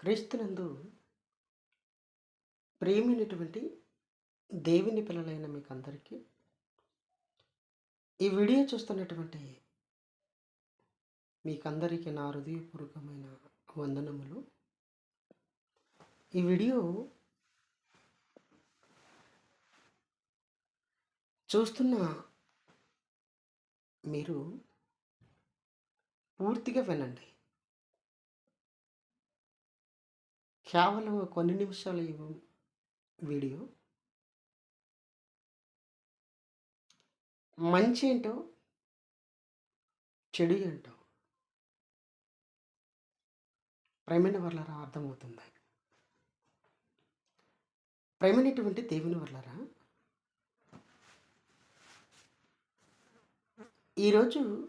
క్రీస్తునందు ప్రేమైనటువంటి దేవుని పిల్లలైన మీకు అందరికీ ఈ వీడియో చూస్తున్నటువంటి మీకందరికీ నా హృదయపూర్వకమైన వందనములు. ఈ వీడియో చూస్తున్న మీరు పూర్తిగా వినండి. కేవలం కొన్ని నిమిషాల వీడియో. మంచి ఏంటో చెడు ఏంటో. ప్రేమైన వర్లరా అర్థమవుతుంది. ప్రేమైనటువంటి దేవుని వర్లరా. ఈరోజు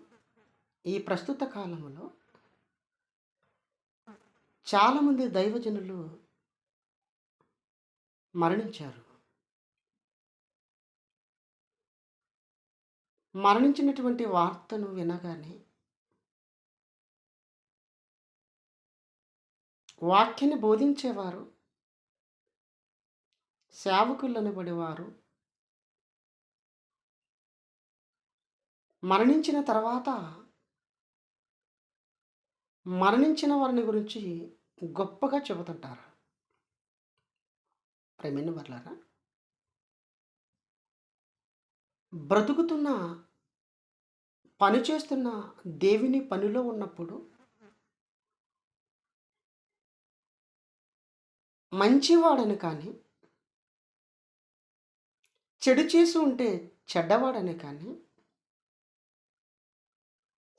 ఈ ప్రస్తుత కాలంలో చాలామంది దైవజనులు మరణించారు. మరణించినటువంటి వార్తను వినగానే వాక్యాన్ని బోధించేవారు సేవకులనబడేవారు మరణించిన తర్వాత మరణించిన వారిని గురించి గొప్పగా చెబుతుంటారు. ప్రేమైన వర్లారా? బ్రతుకుతున్న పని చేస్తున్న దేవుని పనిలో ఉన్నప్పుడు మంచివాడని కానీ చెడు చేసి ఉంటే చెడ్డవాడని కానీ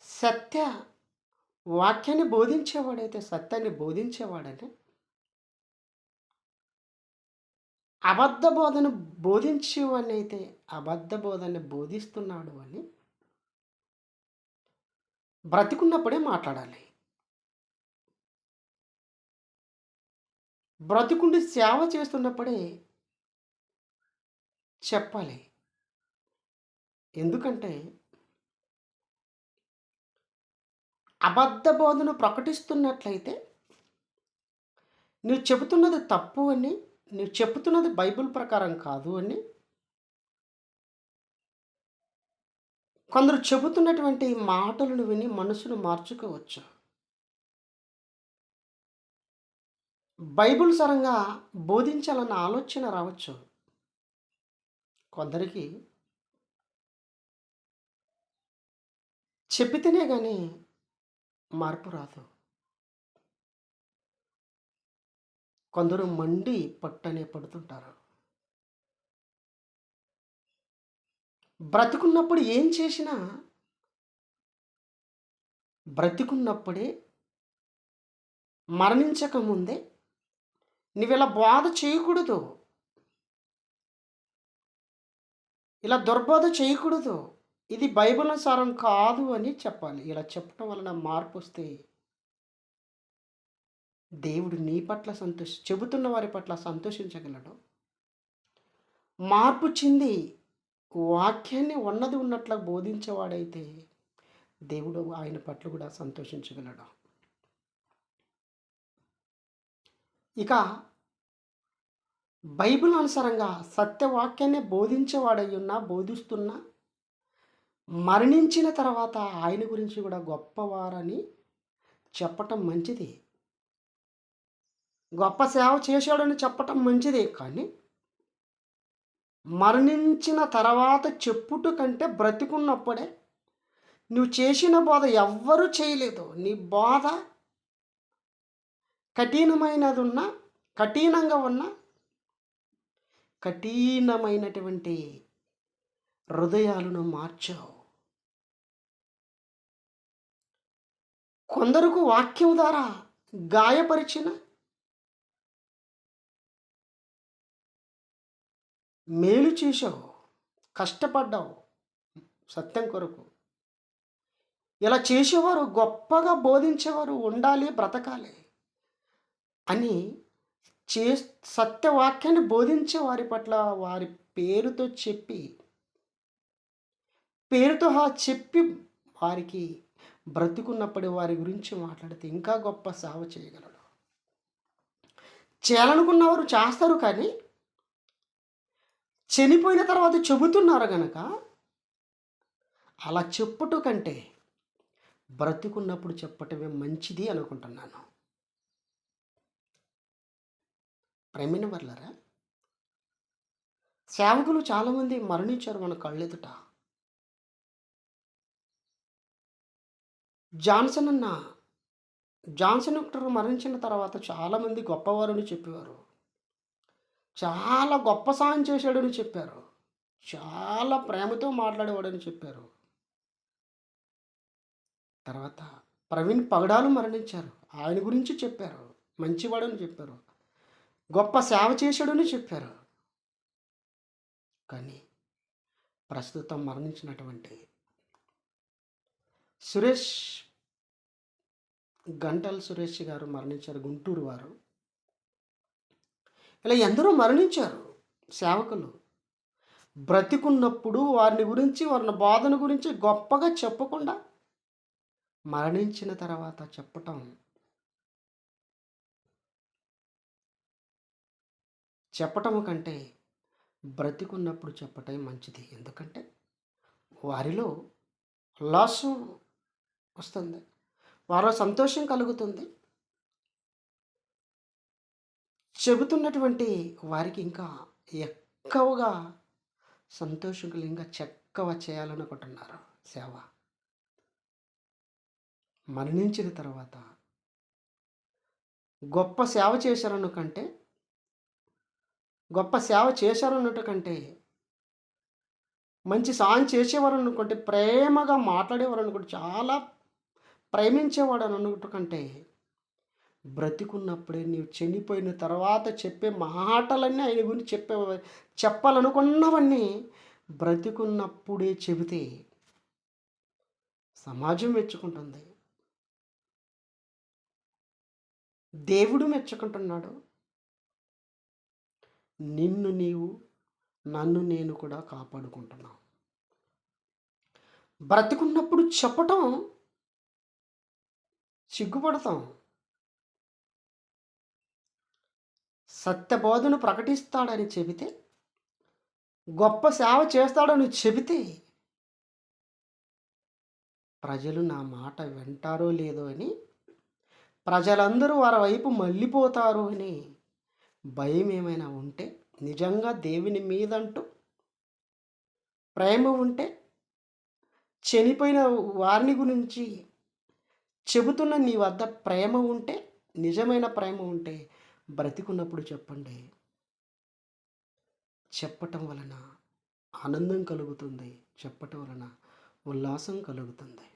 సత్య వాక్యాన్ని బోధించేవాడైతే సత్యాన్ని బోధించేవాడని అబద్ధ బోధన బోధించేవాడిని అయితే అబద్ధ బోధన బోధిస్తున్నాడు అని బ్రతికున్నప్పుడే మాట్లాడాలి. బ్రతికుండి సేవ చేస్తున్నప్పుడే చెప్పాలి. ఎందుకంటే అబద్ధ బోధన ప్రకటిస్తున్నట్లయితే నువ్వు చెబుతున్నది తప్పు అని నువ్వు చెబుతున్నది బైబిల్ ప్రకారం కాదు అని కొందరు చెబుతున్నటువంటి మాటలను విని మనసును మార్చుకోవచ్చు. బైబిల్ సరంగా బోధించాలన్న ఆలోచన రావచ్చు. కొందరికి చెప్పితేనే కానీ మార్పు రాదు. కొందరు మండి పట్టనే పడుతుంటారు. బ్రతికున్నప్పుడు ఏం చేసినా బ్రతికున్నప్పుడే మరణించక ముందే నువ్వు ఇలా బాధ చేయకూడదు. ఇలా దుర్బోధ చేయకూడదు. ఇది బైబిల్ అనుసారం కాదు అని చెప్పాలి. ఇలా చెప్పడం వలన మార్పు వస్తే దేవుడు నీ పట్ల సంతోష చెబుతున్న వారి పట్ల సంతోషించగలడు. మార్పు చెంది వాక్యాన్ని ఉన్నది ఉన్నట్లు బోధించేవాడైతే దేవుడు ఆయన పట్ల కూడా సంతోషించగలడు. ఇక బైబిల్ అనుసారంగా సత్యవాక్యాన్ని బోధించేవాడై ఉన్నా బోధిస్తున్నా మరణించిన తర్వాత ఆయన గురించి కూడా గొప్పవారని చెప్పటం మంచిది. గొప్ప సేవ చేశాడని చెప్పటం మంచిదే. కానీ మరణించిన తర్వాత చెప్పుట కంటే బ్రతికున్నప్పుడే నువ్వు చేసిన బోధ ఎవ్వరూ చేయలేదు. నీ బోధ కఠినమైనది ఉన్న కఠినంగా ఉన్న కఠినమైనటువంటి హృదయాలను మార్చావు. కొందరకు వాక్యం ద్వారా గాయపరిచిన మేలు చేశావు కష్టపడ్డావు సత్యం కొరకు. ఇలా చేసేవారు గొప్పగా బోధించేవారు ఉండాలి బ్రతకాలి అని చే సత్యవాక్యాన్ని బోధించే వారి పట్ల వారి పేరుతో చెప్పి పేరుతో ఆ చెప్పి వారికి బ్రతికున్నప్పుడు వారి గురించి మాట్లాడితే ఇంకా గొప్ప సేవ చేయగలడు. చేయాలనుకున్నవారు చేస్తారు కానీ చనిపోయిన తర్వాత చెబుతున్నారు గనక అలా చెప్పుట కంటే బ్రతికున్నప్పుడు చెప్పటమే మంచిది అనుకుంటున్నాను. ప్రేమిన వర్లరా సేవకులు చాలామంది మరణించారు మన కళ్ళెదుట. జాన్సన్ అన్న జాన్సన్ ఒకరు మరణించిన తర్వాత చాలామంది గొప్పవారని చెప్పేవారు. చాలా గొప్ప సాయం చేశాడని చెప్పారు. చాలా ప్రేమతో మాట్లాడేవాడని చెప్పారు. తర్వాత ప్రవీణ్ పగడాలు మరణించారు. ఆయన గురించి చెప్పారు. మంచివాడని చెప్పారు. గొప్ప సేవ చేశాడని చెప్పారు. కానీ ప్రస్తుతం మరణించినటువంటి సురేష్ గంటల్ సురేష్ గారు మరణించారు గుంటూరు వారు. ఇలా ఎందరో మరణించారు సేవకులు. బ్రతికున్నప్పుడు వారిని గురించి వారిని బోధన గురించి గొప్పగా చెప్పకుండా మరణించిన తర్వాత చెప్పటం చెప్పటం కంటే బ్రతికున్నప్పుడు చెప్పటం మంచిది. ఎందుకంటే వారిలో ఉల్లాసం వస్తుంది. వారో సంతోషం కలుగుతుంది. చెబుతున్నటువంటి వారికి ఇంకా ఎక్కువగా సంతోషం కలిగి ఇంకా చెక్కవ చేయాలనుకుంటున్నారు సేవ. మరణించిన తర్వాత గొప్ప సేవ చేశారన్న కంటే గొప్ప సేవ చేశారన్నట్టు కంటే మంచి సాయం చేసేవారు అనుకుంటే ప్రేమగా మాట్లాడేవారు అనుకుంటే చాలా ప్రేమించేవాడు అని అనుకుంటు కంటే బ్రతికున్నప్పుడే నీవు చనిపోయిన తర్వాత చెప్పే మాటలన్నీ ఆయన గురించి చెప్పే చెప్పాలనుకున్నవన్నీ బ్రతికున్నప్పుడే చెబితే సమాజం మెచ్చుకుంటుంది. దేవుడు మెచ్చుకుంటున్నాడు. నిన్ను నీవు నన్ను నేను కూడా కాపాడుకుంటున్నావు బ్రతికున్నప్పుడు చెప్పటం సిగ్గుపడతాం. సత్యబోధను ప్రకటిస్తాడని చెబితే గొప్ప సేవ చేస్తాడని చెబితే ప్రజలు నా మాట వింటారో లేదో అని ప్రజలందరూ వారి వైపు మళ్ళీపోతారు అని భయం ఏమైనా ఉంటే నిజంగా దేవుని మీదంటూ ప్రేమ ఉంటే చనిపోయిన వారిని గురించి చెబుతున్న నీ వద్ద ప్రేమ ఉంటే నిజమైన ప్రేమ ఉంటే బ్రతికున్నప్పుడు చెప్పండి. చెప్పటం వలన ఆనందం కలుగుతుంది. చెప్పటం వలన ఉల్లాసం కలుగుతుంది.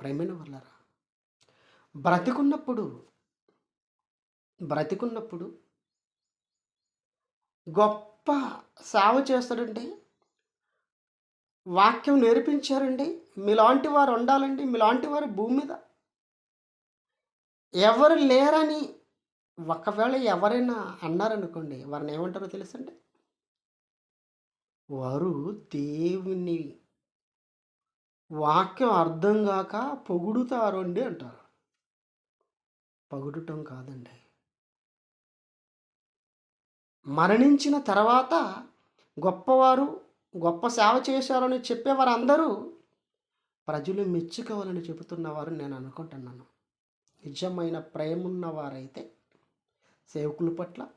ప్రేమైన వల్లరా? బ్రతికున్నప్పుడు బ్రతికున్నప్పుడు గొప్ప సేవ చేస్తాడండి. వాక్యం నేర్పించారండి. మీలాంటి వారు ఉండాలండి. మీలాంటి వారు భూమి మీద ఎవరు లేరని ఒకవేళ ఎవరైనా అన్నారనుకోండి వారిని ఏమంటారో తెలుసండి? వారు దేవుని వాక్యం అర్థం కాక పొగుడుతారు అండి అంటారు. పొగుడటం కాదండి. మరణించిన తర్వాత గొప్పవారు గొప్ప సేవ చేశారని చెప్పేవారు అందరూ ప్రజలు మెచ్చుకోవాలని చెబుతున్నవారు నేను అనుకుంటున్నాను. నిజమైన ప్రేమ ఉన్నవారైతే సేవకుల పట్ల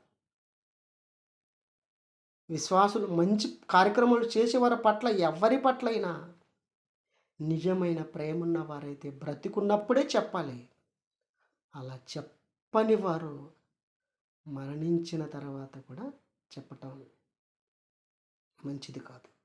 విశ్వాసులు మంచి కార్యక్రమాలు చేసేవారి పట్ల ఎవరి పట్లైనా నిజమైన ప్రేమ ఉన్నవారైతే బ్రతికున్నప్పుడే చెప్పాలి. అలా చెప్పని వారు మరణించిన తర్వాత కూడా చెప్పటం మంచిది కాదు.